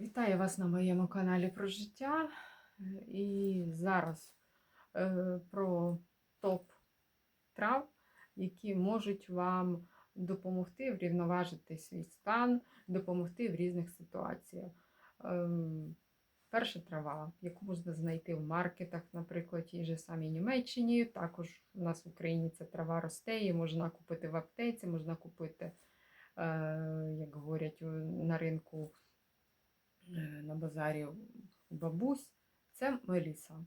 Вітаю вас на моєму каналі про життя. І зараз е, про топ трав, які можуть вам допомогти врівноважити свій стан, допомогти в різних ситуаціях. Ем, Перша трава, яку можна знайти в маркетах, наприклад, тій же самій Німеччині. Також у нас в Україні ця трава росте, її можна купити в аптеці, можна купити, е, як говорять, на ринку е, на базарі бабусь. Це меліса.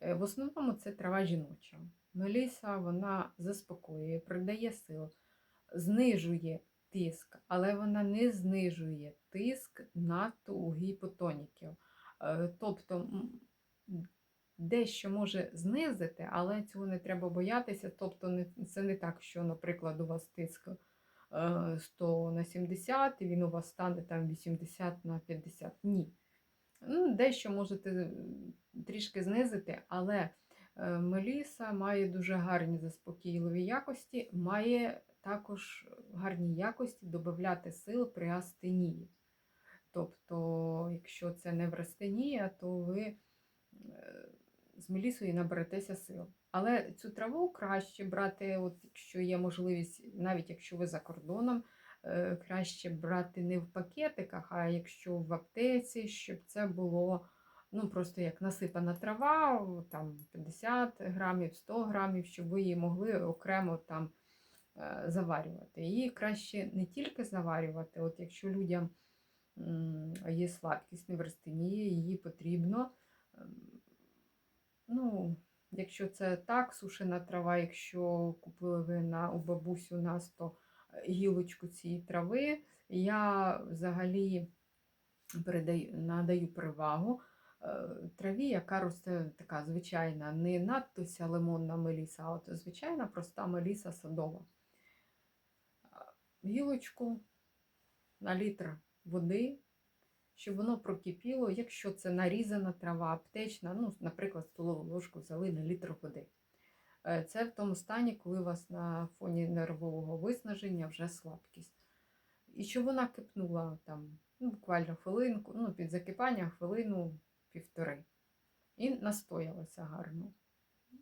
Е, В основному це трава жіноча. Меліса вона заспокоює, придає сил, знижує тиск, але вона не знижує тиск надто у гіпотоніків. Е, Тобто дещо може знизити, але цього не треба боятися. Тобто, це не так, що, наприклад, у вас тиск е, 100 на 70, і він у вас стане там 80 на 50. Ні. Ну, дещо можете е, трішки знизити, але е, Меліса має дуже гарні заспокійливі якості, має також гарні якості додати сил при астенії. Тобто, якщо це не неврастенія, то ви е, з мелісою наберетеся сил. Але цю траву краще брати, от якщо є можливість, навіть якщо ви за кордоном, е, краще брати не в пакетиках, а якщо в аптеці, щоб це було ну, просто як насипана трава, там 50 грамів, 100 грамів, щоб ви її могли окремо там е, заварювати. Її краще не тільки заварювати, от якщо людям є слабкість неврастенії, її потрібно. ем, Ну, якщо це так, сушена трава, якщо купили ви на, у бабусі у нас, то е, гілочку цієї трави, я взагалі передаю, надаю перевагу е, траві, яка росте така звичайна, не надто ся лимонна меліса, а от звичайна проста меліса садова. Гілочку на літр води, щоб воно прокипіло, якщо це нарізана трава, аптечна, ну, наприклад, столову ложку взяли на літр води. Е, Це в тому стані, коли у вас на фоні нервового виснаження вже слабкість. І щоб вона кипнула там ну, буквально хвилинку, ну, під закипання хвилину півтори. І настоялася гарно.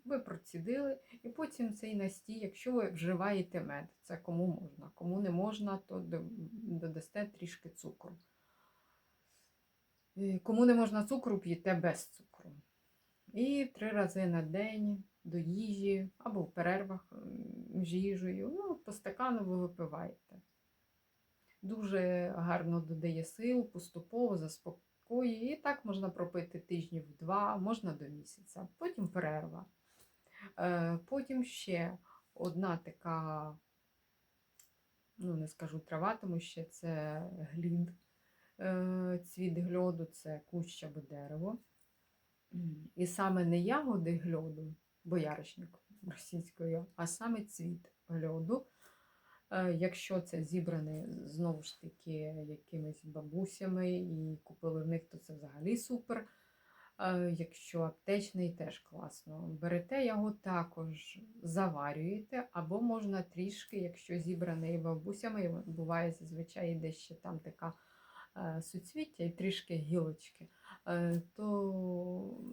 Ви процідили, і потім цей настій, якщо ви вживаєте мед, це кому можна. Кому не можна, то додасте трішки цукру. І Кому не можна цукру, п'єте без цукру. І три рази на день до їжі або в перервах між їжею. Ну, по стакану ви випиваєте. Дуже гарно додає сил, поступово заспокоює. І так можна пропити тижнів два, можна до місяця. Потім перерва. Е, Потім ще одна така, ну не скажу трава, тому що це глід. Е, Цвіт гльоду це кущ або дерево. І саме не ягоди гльоду, бояришник російською, а саме цвіт гльоду. Е, Якщо це зібране знову ж таки якимись бабусями і купили в них, то це взагалі супер. Е, Якщо аптечний, теж класно. Берете його також заварюєте, або можна трішки, якщо зібраний бабусями, буває зазвичай йде ще там така суцвіття і трішки гілочки, е, то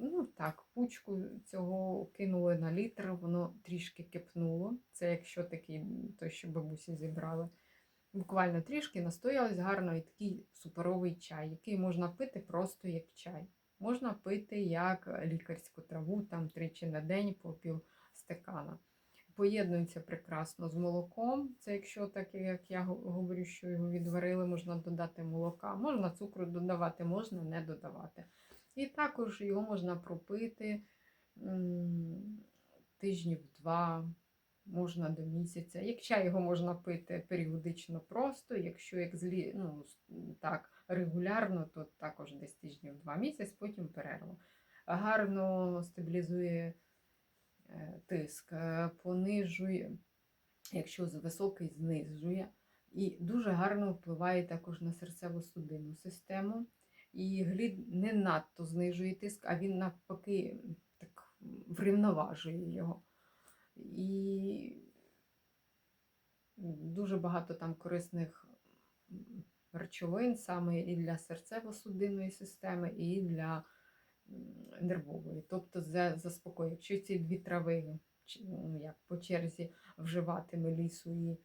ну так, пучку цього кинули на літр, воно трішки кипнуло. Це якщо такий, той, що бабусі зібрали. Буквально трішки настоялось гарно і такий суперовий чай, який можна пити просто як чай. Можна пити як лікарську траву, там тричі на день по пів стакана. Поєднується прекрасно з молоком. Це якщо так, як я говорю, що його відварили, можна додати молока, можна цукру додавати, можна не додавати. І також його можна пропити тижнів два, можна до місяця. Як чай його можна пити періодично просто, якщо як злі, ну, так, регулярно, то також десь тижнів два місяць, потім перерва. Гарно стабілізує тиск, е, понижує, якщо високий, знижує. І дуже гарно впливає також на серцево-судинну систему. І глід не надто знижує тиск, а він навпаки так врівноважує його. І дуже багато там корисних речовин саме і для серцево-судинної системи, і для нервової. Тобто за- заспокоює. Якщо ці дві трави ну, як по черзі вживати мелісу і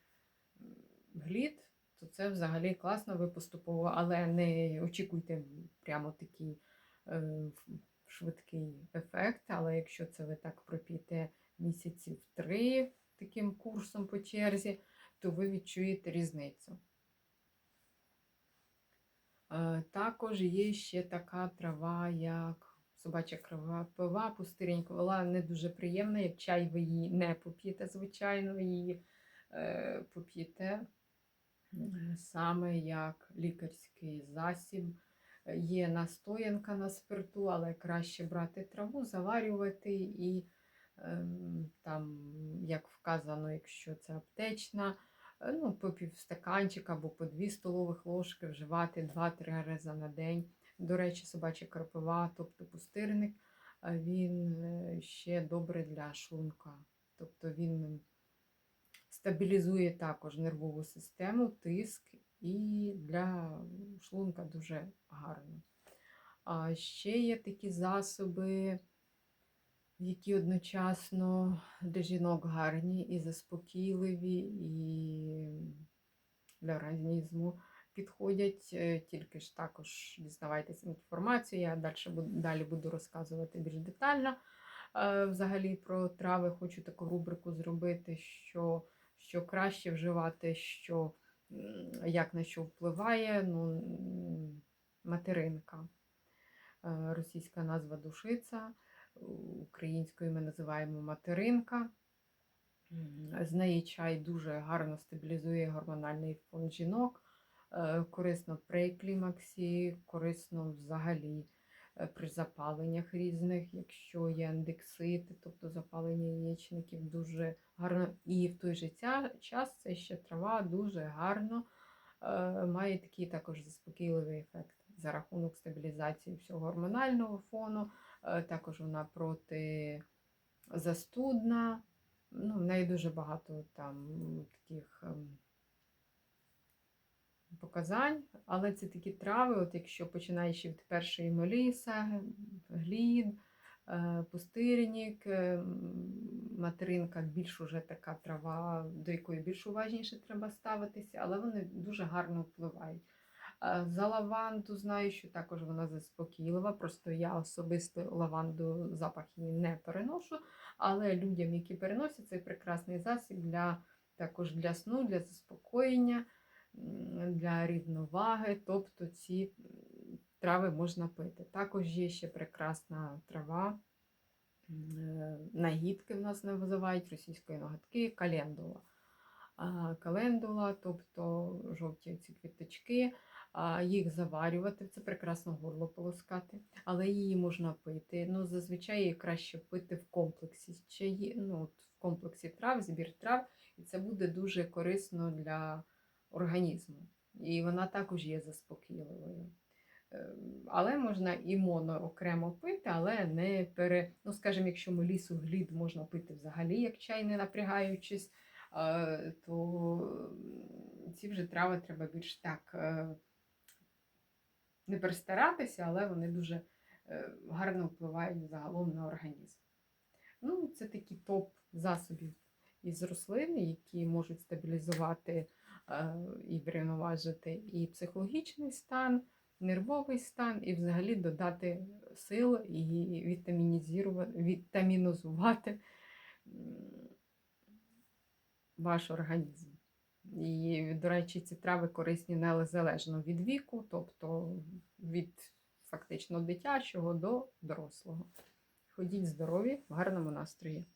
глід, то це взагалі класно, ви поступово, але не очікуйте прямо такий е, швидкий ефект. Але якщо це ви так пропіте місяців три таким курсом по черзі, то ви відчуєте різницю. Е, Також є ще така трава, як собача крова пива, пустиренька. Вона не дуже приємна, як чай ви її не поп'єте, звичайно, її е, поп'єте е, саме як лікарський засіб. Е, Є настоянка на спирту, але краще брати траву, заварювати і ем, там, як вказано, якщо це аптечна, е, ну, по півстаканчика або по 2 столових ложки вживати 2-3 рази на день. До речі, собача кропива, тобто пустирник, він е, ще добре для шлунка. Тобто він стабілізує також нервову систему, тиск і для шлунка дуже гарно. А ще є такі засоби, які одночасно для жінок гарні і заспокійливі, і для організму підходять. Е, Тільки ж також дізнавайтеся інформацію. Я далі буду, далі буду розказувати більш детально. Е, Взагалі про трави хочу таку рубрику зробити, що, що краще вживати, що, як на що впливає ну, материнка. Е, Російська назва душиця, українською ми називаємо материнка. З неї чай дуже гарно стабілізує гормональний фон жінок, корисно при клімаксі, корисно взагалі е, при запаленнях різних, якщо є андексити, тобто запалення яєчників, дуже гарно. І в той же час це ще трава дуже гарно е, має такий також заспокійливий ефект за рахунок стабілізації всього гормонального фону. Е, Також вона протизастудна. Ну, в неї дуже багато там таких ем, показань, але це такі трави, от якщо починаючи від першої меліса, глід, е, пустирник, е, материнка більш уже така трава, до якої більш уважніше треба ставитися, але вони дуже гарно впливають. Е, За лаванду знаю, що також вона заспокійлива. Просто я особисто лаванду запах її не переношу. Але людям, які переносять, це прекрасний засіб для також для сну, для заспокоєння, для рівноваги. Тобто ці трави можна пити. Також є ще прекрасна трава. е, Нагідки в нас називають російської ноготки, календула. Календула, тобто жовті ці квіточки, їх заварювати, це прекрасно горло полоскати, але її можна пити. Ну, зазвичай її краще пити в комплексі. Чи ну, в комплексі трав, збір трав, і це буде дуже корисно для організму. І вона також є заспокійливою. Ем, Але можна і моно окремо пити, але не пере. Ну, скажімо, якщо мелісу глід можна пити взагалі, як чай, не напрягаючись, е, то ці вже трави треба більш так е, не перестаратися, але вони дуже е, гарно впливають загалом на організм. Ну, це такі топ засобів із рослин, які можуть стабілізувати е, і врівноважити і психологічний стан, нервовий стан, і взагалі додати сил і вітамінізувати ваш організм. І, до речі, ці трави корисні незалежно від віку, тобто від фактично дитячого до дорослого. Ходіть здорові, в гарному настрої.